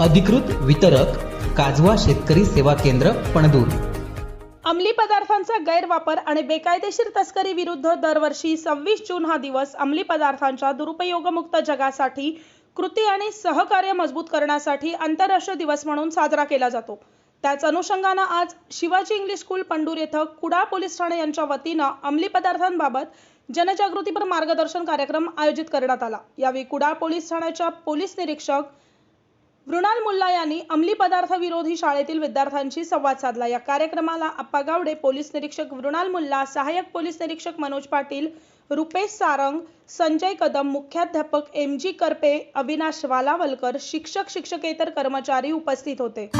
अधिकृत वितरक काजवा शेतकरी सेवा केंद्र पणदूर. अंमली पदार्थांचा गैरवापर आणि बेकायदेशीर तस्करी विरुद्ध दरवर्षी सव्वीस जून हा दिवस अंमली पदार्थांच्या दुरुपयोगमुक्त जगासाठी कृती आणि सहकार्य मजबूत करण्यासाठी आंतरराष्ट्रीय दिवस म्हणून साजरा केला जातो. त्याच अनुषंगानं आज शिवाजी इंग्लिश स्कूल पंडूर येथं कुडा पोलीस ठाणे यांच्या वतीनं अंमली पदार्थांबाबत जनजागृतीपर मार्गदर्शन कार्यक्रम आयोजित करण्यात आला. यावेळी कुडा पोलीस ठाण्याच्या पोलीस निरीक्षक मृणाल मुल्ला यांनी अंमली पदार्थ विरोधी शाळेतील विद्यार्थ्यांशी संवाद साधला. या कार्यक्रमाला अप्पा गावडे पोलीस निरीक्षक मृणाल मुल्ला सहाय्यक पोलीस निरीक्षक मनोज पाटील रुपेश सारंग संजय कदम मुख्याध्यापक एम जी करपे अविनाश वालावलकर शिक्षक शिक्षकेतर कर्मचारी उपस्थित होते.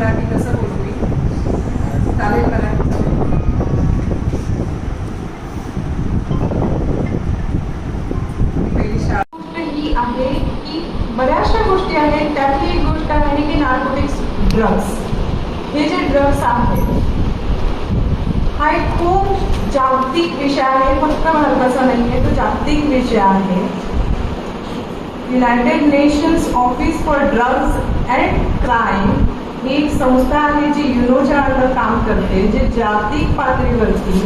मराठी कसं बोलू मी? चालेल मराठी. ही आहे की बऱ्याचशा गोष्टी आहेत त्यातली एक गोष्ट आहे की नार्कोटिक्स ड्रग्स हे जे ड्रग्स आहेत हा एक खूप जागतिक विषय आहे फक्त भारताचा नाही आहे तो जागतिक विषय आहे. United Nations Office for Drugs and Crime ही एक संस्था आहे जी युनोच्या अंडर काम करते जे जागतिक पातळीवरती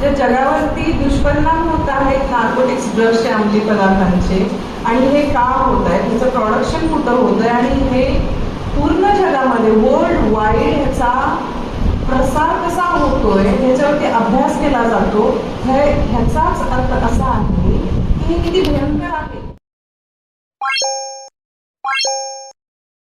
ज्या जगावरती दुष्परिणाम होत आहेत नार्कोटिक्स ड्रग्सचे अंमली पदार्थांचे आणि हे का होत आहे त्याचं प्रोडक्शन कुठं होतं आहे आणि हे पूर्ण जगामध्ये वर्ल्ड वाईड ह्याचा प्रसार कसा होतोय ह्याच्यावरती अभ्यास केला जातो हे ह्याचाच अर्थ असा आहे की हे किती भयंकर आहे.